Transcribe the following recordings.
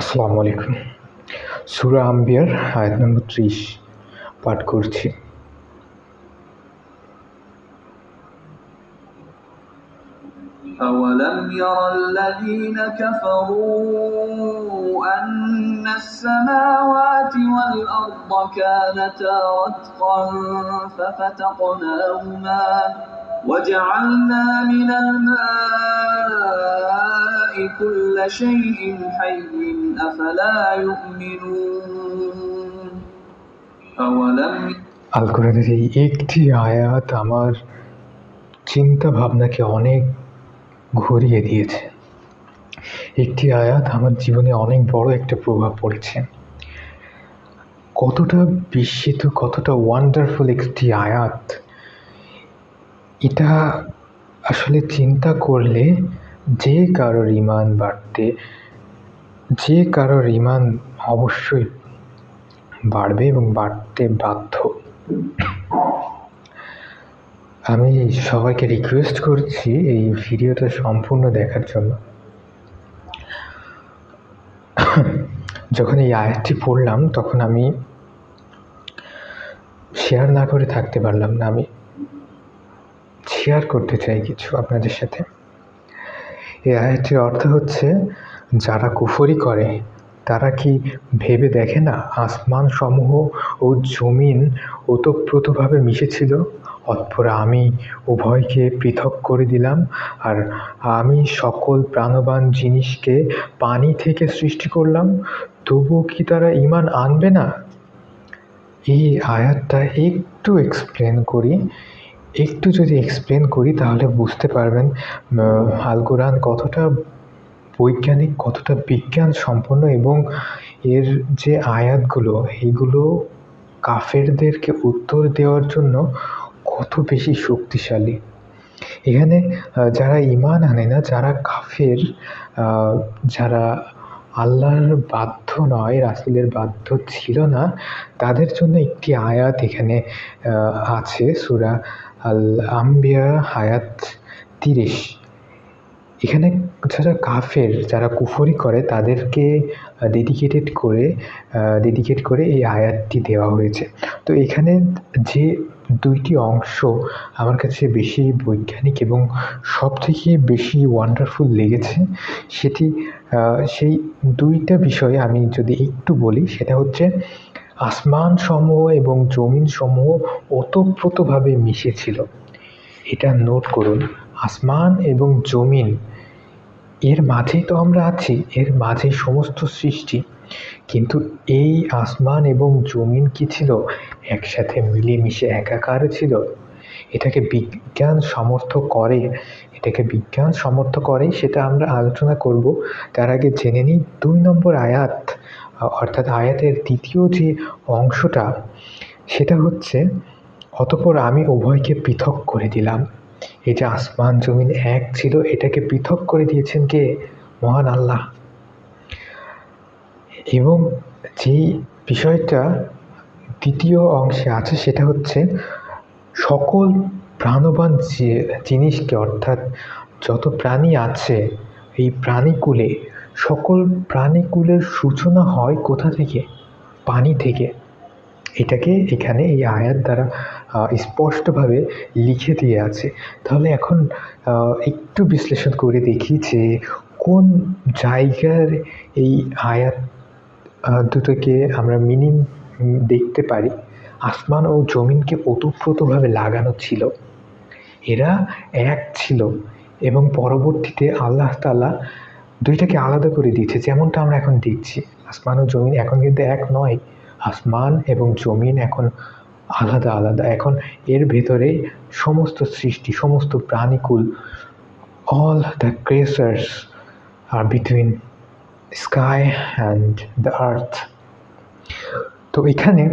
আসসালামু আলাইকুম সুরা আম্বিয়ার আয়াত নম্বর ত্রিশ পাঠ করছি أولم ير الذين كفروا أن السماوات والأرض كانتا رتقا ففتقناهما وجعلنا من الماء كل شيء حي أفلا يؤمنون أولم আল কোরআনের এই একটি আয়াত আমার চিন্তা ভাবনাকে অনেক ঘুরিয়ে দিয়েছে একটি আয়াত আমার জীবনে অনেক বড় একটা প্রভাব পড়েছে কতটা বিস্মিত কতটা ওয়ান্ডারফুল একটি আয়াত এটা আসলে চিন্তা করলে যে কারোর ইমান বাড়তে, যে কারোর ইমান অবশ্যই বাড়বে এবং বাড়তে বাধ্য। আমি সবাইকে রিকোয়েস্ট করছি এই ভিডিওটা সম্পূর্ণ দেখার জন্য। যখন এই আয়াতটি পড়লাম, তখন আমি শেয়ার না করে থাকতে পারলাম না। আমি শেয়ার করতে চাই কিছু আপনাদের সাথে। এই আয়াতটির অর্থ হচ্ছে, যারা কুফরি করে, তারা কি ভেবে দেখে না আসমান সমূহ ও জমিন ওতপ্রোতভাবে মিশেছিল? অতঃপর আমি উভয়কে পৃথক করে দিলাম, আর আমি সকল প্রাণবান জিনিসকে পানি থেকে সৃষ্টি করলাম, তবুও কি তারা ইমান আনবে না? এই আয়াতটা একটু এক্সপ্লেন করি। একটু যদি এক্সপ্লেন করি তাহলে বুঝতে পারবেন আল কোরআন কতটা বৈজ্ঞানিক, কতটা বিজ্ঞান সম্পন্ন এবং এর যে আয়াতগুলো এইগুলো কাফেরদেরকে উত্তর দেওয়ার জন্য কত বেশি শক্তিশালী। এখানে যারা ইমান আনে না, যারা কাফের যারা আল্লাহর বাধ্য নয়, রাসুলের বাধ্য ছিল না, তাদের জন্য একটি আয়াত এখানে আছে, সুরা আল আম্বিয়া আয়াত তিরিশ। এখানে যারা কাফের, যারা কুফরি করে, তাদেরকে ডেডিকেটেড করে ডেডিকেট করে এই আয়াতটি দেওয়া হয়েছে। তো এখানে যে দুইটি অংশ আমার কাছে বেশি বৈজ্ঞানিক এবং সবথেকে বেশি ওয়ান্ডারফুল লেগেছে, সেটি সেই দুইটা বিষয়ে আমি যদি একটু বলি, সেটা হচ্ছে আসমান সমূহ এবং জমিন সমূহ ওতপ্রোতভাবে মিশেছিল। এটা নোট করুন, আসমান এবং জমিন, এর মাঝেই তো আমরা আছি, এর মাঝে সমস্ত সৃষ্টি। কিন্তু এই আসমান এবং জমিন কি ছিল? একসাথে মিলেমিশে একাকার ছিল। এটাকে বিজ্ঞান সমর্থ করে, এটাকে বিজ্ঞান সমর্থ করে, সেটা আমরা আলোচনা করব। তার আগে জেনে নিই দুই নম্বর আয়াত অর্থাৎ আয়াতের দ্বিতীয় যে অংশটা, সেটা হচ্ছে, অতপর আমি উভয়কে পৃথক করে দিলাম। এই যে আসমান জমিন এক ছিল, এটাকে পৃথক করে দিয়েছেন কে? মহান আল্লাহ। এবং যেই বিষয়টা দ্বিতীয় অংশে আছে, সেটা হচ্ছে, সকল প্রাণবান জিনিসকে, অর্থাৎ যত প্রাণী আছে, এই প্রাণীকুলে সকল প্রাণীকুলের সূচনা হয় কোথা থেকে? পানি থেকে। এটাকে এখানে এই আয়াত দ্বারা স্পষ্টভাবে লিখে দিয়ে আছে। তাহলে এখন একটু বিশ্লেষণ করে দেখি যে কোন জায়গার এই আয়াত দুটোকে আমরা মিনিং দেখতে পারি। আসমান ও জমিনকে ওতপ্রোতভাবে লাগানো ছিল। এরা এক ছিল এবং পরবর্তীতে আল্লাহ তালা দুইটাকে আলাদা করে দিয়েছে যেমনটা আমরা এখন দেখছি। আসমান ও জমিন এখন কিন্তু এক নয়। আসমান এবং জমিন এখন আলাদা আলাদা। এখন এর ভেতরে সমস্ত সৃষ্টি, সমস্ত প্রাণীকুল all the creatures R between sky and the earth তো এখানে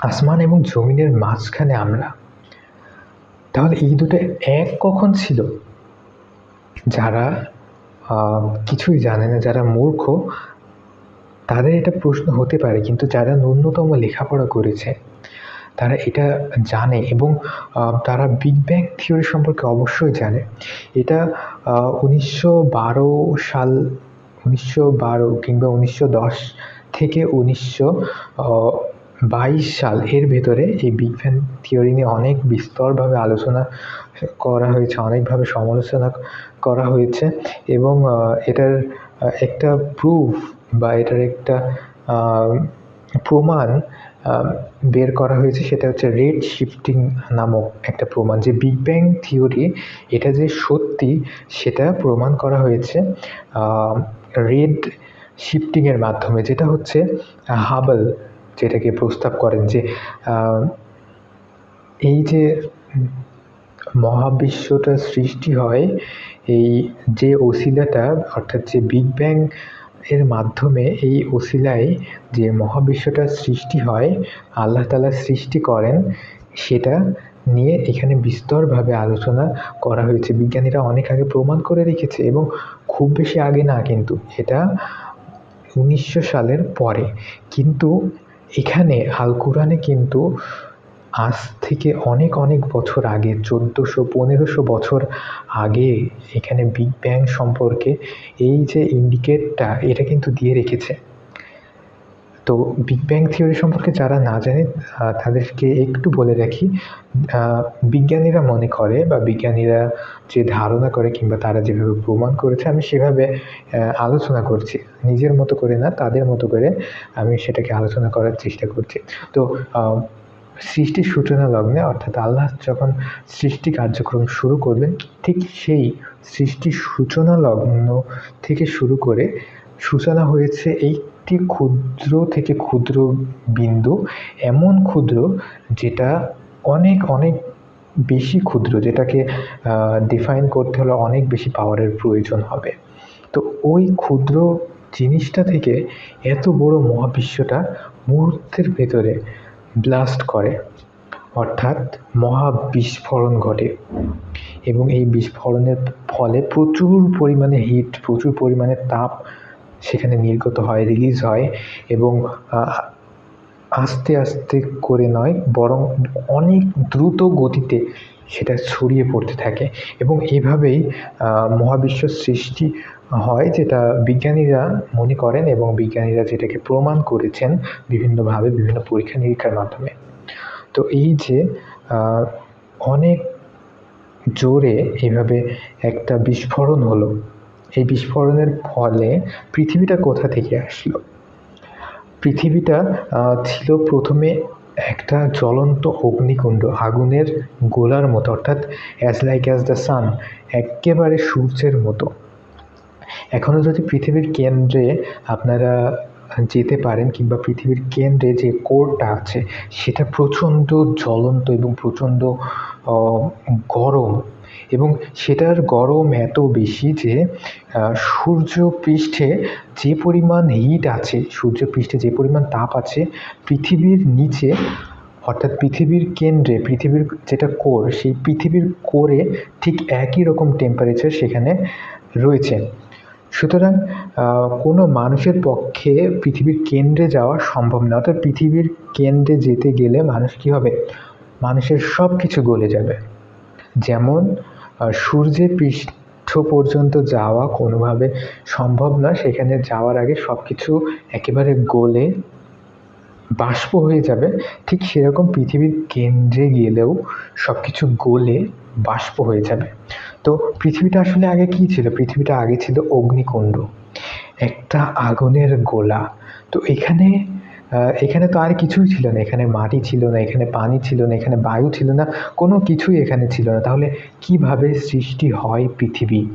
আসমান এবং জমিনের মাঝখানে আমরা, তাহলে এই দুটো এক কখন ছিল? যারা কিছুই জানে না, যারা মূর্খ, তাদের এটা প্রশ্ন হতে পারে, কিন্তু যারা ন্যূনতম লেখাপড়া করেছে, তারা এটা জানে এবং তারা বিগ ব্যাং থিওরি সম্পর্কে অবশ্যই জানে। এটা উনিশশো বারো সাল, উনিশশো বারো কিংবা উনিশশো দশ থেকে উনিশশো বাইশ সাল এর ভেতরে এই বিগ ব্যাং থিওরি নিয়ে অনেক বিস্তরভাবে আলোচনা করা হয়েছে, অনেকভাবে সমালোচনা করা হয়েছে এবং এটার একটা প্রুফ বা এটার একটা প্রমাণ বের করা হয়েছে সেটা হচ্ছে রেড শিফটিং নামক একটা প্রমাণ যে বিগ ব্যাং থিওরি এটা যে সত্যি সেটা প্রমাণ করা হয়েছে রেড শিফটিংয়ের মাধ্যমে যেটা হচ্ছে হাবল যেটাকে প্রস্তাব করেন যে এই যে মহাবিশ্বটা সৃষ্টি হয়, এই যে ওসিলাটা, অর্থাৎ যে বিগ ব্যাং এর মাধ্যমে এই ওসিলায় যে মহাবিশ্বটার সৃষ্টি হয়, আল্লাহ তাআলা সৃষ্টি করেন, সেটা নিয়ে এখানে বিস্তরভাবে আলোচনা করা হয়েছে। বিজ্ঞানীরা অনেক আগে প্রমাণ করে রেখেছে এবং খুব বেশি আগে না কিন্তু, এটা উনিশশো সালের পরে। কিন্তু এখানে আল কোরআনে কিন্তু আজ থেকে অনেক অনেক বছর আগে, চোদ্দোশো, পনেরোশো বছর আগে এখানে বিগ ব্যাং সম্পর্কে এই যে ইন্ডিকেটটা এটা কিন্তু দিয়ে রেখেছে। তো বিগ ব্যাং থিওরি সম্পর্কে যারা না জানে তাদেরকে একটু বলে রাখি বিজ্ঞানীরা মনে করে বা বিজ্ঞানীরা যে ধারণা করে কিংবা তারা যেভাবে প্রমাণ করেছে, আমি সেভাবে আলোচনা করছি। নিজের মতো করে না, তাদের মতো করে আমি সেটাকে আলোচনা করার চেষ্টা করছি। তো সৃষ্টির সূচনা লগ্নে, অর্থাৎ আল্লাহ যখন সৃষ্টি কার্যক্রম শুরু করবেন, ঠিক সেই সৃষ্টির সূচনা লগ্ন থেকে শুরু করে সূচনা হয়েছে একটি ক্ষুদ্র থেকে ক্ষুদ্র বিন্দু, এমন ক্ষুদ্র যেটা অনেক অনেক বেশি ক্ষুদ্র, যেটাকে ডিফাইন করতে হলে অনেক বেশি পাওয়ারের প্রয়োজন হবে। তো ওই ক্ষুদ্র জিনিসটা থেকে এত বড় মহাবিশ্বটা মুহূর্তের ভেতরে ব্লাস্ট করে, অর্থাৎ মহা বিস্ফোরণ ঘটে। এবং এই বিস্ফোরণের ফলে প্রচুর পরিমাণে হিট প্রচুর পরিমাণে তাপ সেখানে নির্গত হয় রিলিজ হয় এবং আস্তে আস্তে করে নয়, বরং অনেক দ্রুত গতিতে সেটা ছড়িয়ে পড়তে থাকে এবং এভাবেই মহাবিশ্ব সৃষ্টি হয় যেটা বিজ্ঞানীরা মনে করেন এবং বিজ্ঞানীরা যেটাকে প্রমাণ করেছেন বিভিন্নভাবে বিভিন্ন পরীক্ষা নিরীক্ষার মাধ্যমে। তো এই যে অনেক জোরে এভাবে একটা বিস্ফোরণ হলো এই বিস্ফোরণের ফলে পৃথিবীটা কোথা থেকে আসলো? পৃথিবীটা ছিল প্রথমে একটা জ্বলন্ত অগ্নিকুণ্ড, আগুনের গোলার মতো, অর্থাৎ as like as the sun একেবারে সূর্যের মতো। এখনও যদি পৃথিবীর কেন্দ্রে আপনারা যেতে পারেন কিংবা পৃথিবীর কেন্দ্রে যে কোরটা আছে, সেটা প্রচণ্ড জ্বলন্ত এবং প্রচণ্ড গরম এবং সেটার গরম এত বেশি যে সূর্য পৃষ্ঠে যে পরিমাণ হিট আছে সূর্য পৃষ্ঠে যে পরিমাণ তাপ আছে, পৃথিবীর নিচে, অর্থাৎ পৃথিবীর কেন্দ্রে, পৃথিবীর যেটা কোর, সেই পৃথিবীর কোরে ঠিক একই রকম টেম্পারেচার সেখানে রয়েছে। সুতরাং কোনো মানুষের পক্ষে পৃথিবীর কেন্দ্রে যাওয়া সম্ভব না। অর্থাৎ পৃথিবীর কেন্দ্রে যেতে গেলে মানুষ কী হবে? মানুষের সব কিছু গলে যাবে। যেমন সূর্যের পৃষ্ঠ পর্যন্ত যাওয়া কোনোভাবে সম্ভব না। সেখানে যাওয়ার আগে সব কিছু একেবারে গলে বাষ্প হয়ে যাবে। ঠিক সেরকম পৃথিবীর কেন্দ্রে গেলেও সব কিছু গলে বাষ্প হয়ে যাবে। তো পৃথিবীটা আসলে আগে কী ছিল? পৃথিবীটা আগে ছিল অগ্নিকুণ্ড। একটা আগুনের গোলা। তো এখানে এখানে তো আর কিছুই ছিল না। এখানে মাটি ছিল না, এখানে পানি ছিল না, এখানে বায়ু ছিল না, কোনো কিছুই এখানে ছিল না। তাহলে কীভাবে সৃষ্টি হয় পৃথিবী?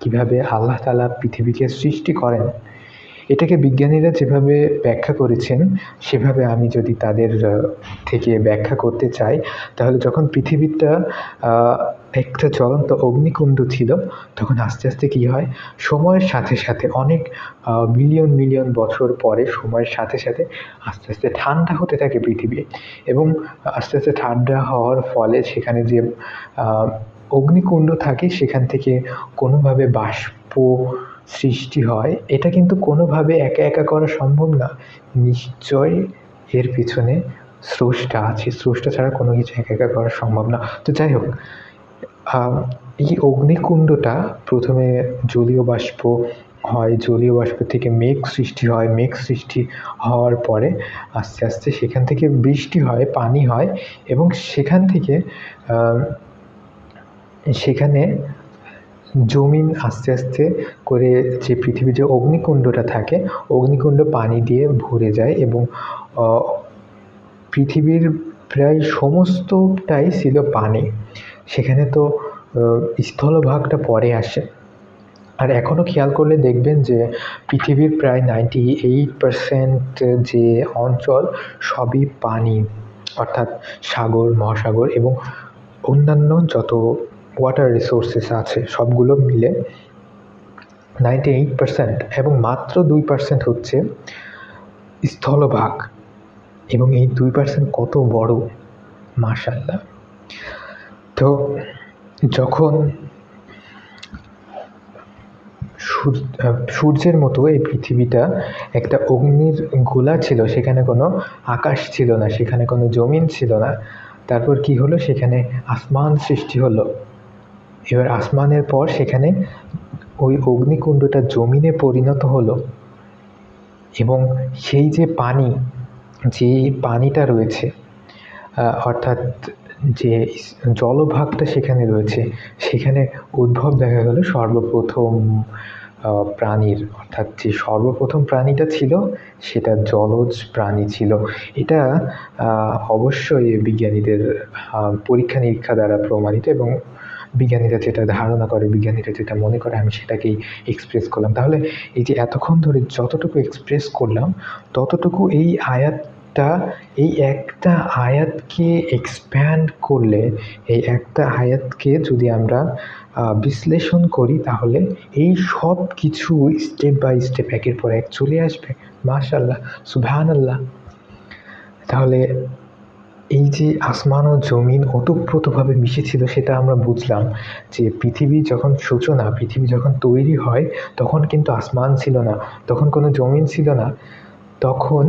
কীভাবে আল্লাহ তালা পৃথিবীকে সৃষ্টি করেন? এটাকে বিজ্ঞানীরা যেভাবে ব্যাখ্যা করেছেন, সেভাবে আমি যদি তাদের থেকে ব্যাখ্যা করতে চাই, তাহলে যখন পৃথিবীটা একটা জ্বলন্ত অগ্নিকুণ্ড ছিল। তখন আস্তে আস্তে কী হয়, সময়ের সাথে সাথে অনেক মিলিয়ন মিলিয়ন বছর পরে সময়ের সাথে সাথে আস্তে আস্তে ঠান্ডা হতে থাকে পৃথিবী এবং আস্তে আস্তে ঠান্ডা হওয়ার ফলে সেখানে যে অগ্নিকুণ্ড থাকে সেখান থেকে কোনোভাবে বাষ্প সৃষ্টি হয়। এটা কিন্তু কোনোভাবে একা একা করা সম্ভব না। নিশ্চয়ই এর পিছনে স্রষ্টা আছে। স্রষ্টা ছাড়া কোনো কিছু একা একা করা সম্ভব না। তো যাই হোক এই অগ্নিকুণ্ডটা প্রথমে জলীয় বাষ্প হয়, জলীয় বাষ্প থেকে মেঘ সৃষ্টি হয়। মেঘ সৃষ্টি হওয়ার পরে আস্তে আস্তে সেখান থেকে বৃষ্টি হয়, পানি হয় এবং সেখান থেকে সেখানে জমিন আস্তে আস্তে করে যে পৃথিবীর যে অগ্নিকুণ্ডটা থাকে, অগ্নিকুণ্ড পানি দিয়ে ভরে যায় এবং পৃথিবীর প্রায় সমস্তটাই ছিল পানি। সেখানে তো স্থলভাগটা পরে আসে। আর এখনও খেয়াল করলে দেখবেন যে, পৃথিবীর প্রায় নাইনটি এইট পারসেন্ট যে অঞ্চল সবই পানি, অর্থাৎ সাগর, মহাসাগর এবং অন্যান্য যত ওয়াটার রিসোর্সেস আছে, সবগুলো মিলে নাইনটি এইট পারসেন্ট এবং মাত্র দুই পারসেন্ট হচ্ছে স্থলভাগ এবং এই দুই পারসেন্ট কত বড়? মাশাল্লাহ তো যখন সূর্যের মতো এই পৃথিবীটা একটা অগ্নির গোলা ছিল, সেখানে কোনো আকাশ ছিল না, সেখানে কোনো জমিন ছিল না, তারপর কি হলো? সেখানে আসমান সৃষ্টি হলো। এবার আসমানের পর সেখানে ওই অগ্নিকুণ্ডটা জমিনে পরিণত হলো এবং সেই যে পানি, যে পানিটা রয়েছে অর্থাৎ যে জলভাগটা সেখানে রয়েছে। সেখানে উদ্ভব দেখা গেল সর্বপ্রথম প্রাণীর, অর্থাৎ যে সর্বপ্রথম প্রাণীটা ছিল, সেটা জলজ প্রাণী ছিল। এটা অবশ্যই বিজ্ঞানীদের পরীক্ষা নিরীক্ষা দ্বারা প্রমাণিত এবং বিজ্ঞানীরা যেটা ধারণা করে, বিজ্ঞানীরা যেটা মনে করে, আমি সেটাকেই এক্সপ্রেস করলাম। তাহলে এই যে এতক্ষণ ধরে যতটুকু এক্সপ্রেস করলাম, ততটুকু এই আয়াতটা এই একটা আয়াতকে এক্সপ্যান্ড করলে, এই একটা আয়াতকে যদি আমরা বিশ্লেষণ করি তাহলে এই সব কিছু স্টেপ বাই স্টেপ একের পর এক চলে আসবে। মাশাল্লাহ সুবহানাল্লাহ। তাহলে এই যে আসমান ও জমিন ওতপ্রোতভাবে মিশেছিল সেটা আমরা বুঝলাম যে পৃথিবী যখন সূচনা, পৃথিবী যখন তৈরি হয়, তখন কিন্তু আসমান ছিল না, তখন কোনো জমিন ছিল না। তখন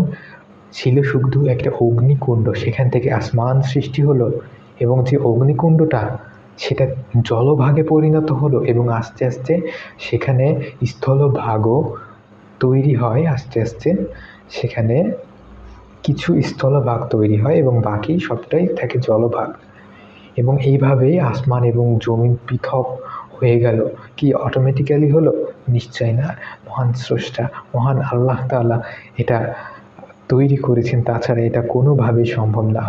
ছিল শুধু একটা অগ্নিকুণ্ড। সেখান থেকে আসমান সৃষ্টি হলো এবং যে অগ্নিকুণ্ডটা, সেটা জলভাগে পরিণত হলো এবং আস্তে আস্তে সেখানে স্থলভাগও তৈরি হয়, আস্তে আস্তে সেখানে কিছু স্থলভাগ তৈরি হয় এবং বাকি সবটাই থাকে জলভাগ। এবং এইভাবেই আসমান এবং জমিন পৃথক হয়ে গেল। কি অটোমেটিক্যালি হলো? নিশ্চয় না। মহান স্রষ্টা, মহান আল্লাহ তাআলা এটা তৈরি করেছেন, তাছাড়া এটা কোনোভাবেই সম্ভব না।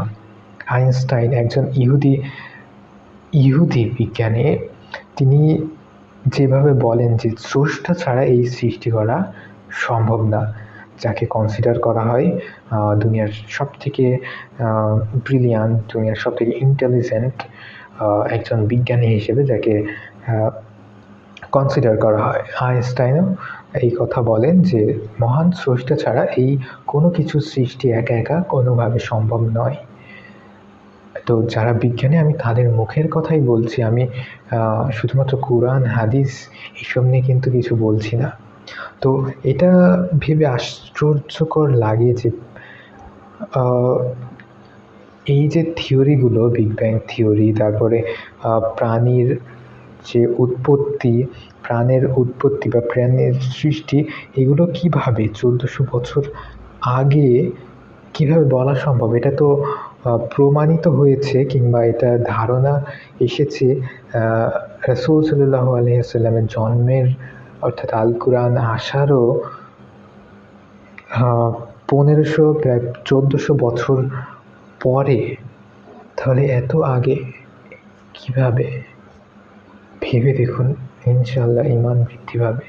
আইনস্টাইন একজন ইহুদি ইহুদি বিজ্ঞানে, তিনি যেভাবে বলেন যে স্রষ্টা ছাড়া এই সৃষ্টি করা সম্ভব না, যাকে কনসিডার করা হয় দুনিয়ার সবথেকে ব্রিলিয়ান্ট দুনিয়ার সবথেকে ইন্টেলিজেন্ট একজন বিজ্ঞানী হিসেবে যাকে কনসিডার করা হয়। আইনস্টাইনও এই কথা বলেন যে, মহান স্রষ্টা ছাড়া এই কোনো কিছু সৃষ্টি একা একা কোনোভাবে সম্ভব নয়। তো যারা বিজ্ঞানী, আমি তাদের মুখের কথাই বলছি। আমি শুধুমাত্র কোরআন, হাদিস এসব নিয়ে কিন্তু কিছু বলছি না। তো এটা ভেবে আশ্চর্যকর লাগে যে এই যে থিওরিগুলো বিগ ব্যাং থিওরি তারপরে প্রাণীর যে উৎপত্তি, প্রাণের উৎপত্তি বা প্রাণের সৃষ্টি, এগুলো কীভাবে চোদ্দোশো বছর আগে কীভাবে বলা সম্ভব? এটা তো প্রমাণিত হয়েছে কিংবা এটা ধারণা এসেছে রাসূল সাল্লাল্লাহু আলাইহি ওয়াসাল্লামের জন্মের, অর্থাৎ আল কোরআন আসারও পনেরোশো, প্রায় চোদ্দোশো বছর পরে। তাহলে এত আগে কীভাবে? ভেবে দেখুন ইনশাল্লাহ ইমান বৃদ্ধি পাবে।